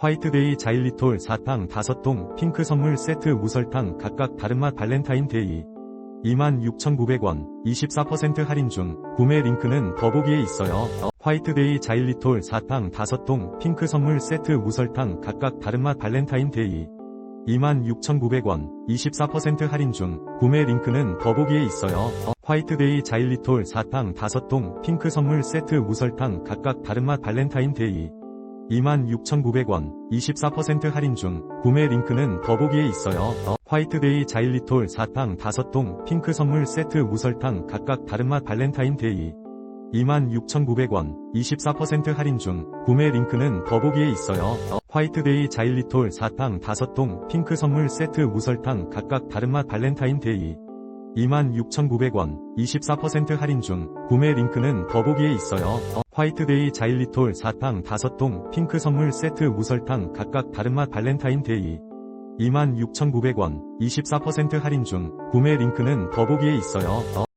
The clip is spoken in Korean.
화이트데이 자일리톨 4탕 5통 핑크 선물 세트 무설탕 각각 다른맛 발렌타인데이 26,900원 24% 할인 중 구매 링크는 더보기에 있어요. 화이트데이 자일리톨 4탕 5통 핑크 선물 세트 무설탕 각각 다른맛 발렌타인데이 26,900원 24% 할인 중 구매 링크는 더보기에 있어요. 화이트데이 자일리톨 4탕 5통 핑크 선물 세트 무설탕 각각 다른맛 발렌타인데이 26,900원 24% 할인 중 구매 링크는 더보기에 있어요. 화이트데이 자일리톨 4탕 5통 핑크 선물 세트 무설탕 각각 다른맛 발렌타인데이 26,900원 24% 할인 중 구매 링크는 더보기에 있어요. 화이트데이 자일리톨 4탕 5통 핑크 선물 세트 무설탕 각각 다른맛 발렌타인데이 26,900원 24% 할인 중 구매 링크는 더보기에 있어요. 화이트데이 자일리톨 4탕 5통 핑크 선물 세트 무설탕 각각 다른맛 발렌타인데이 26,900원 24% 할인 중 구매 링크는 더보기에 있어요.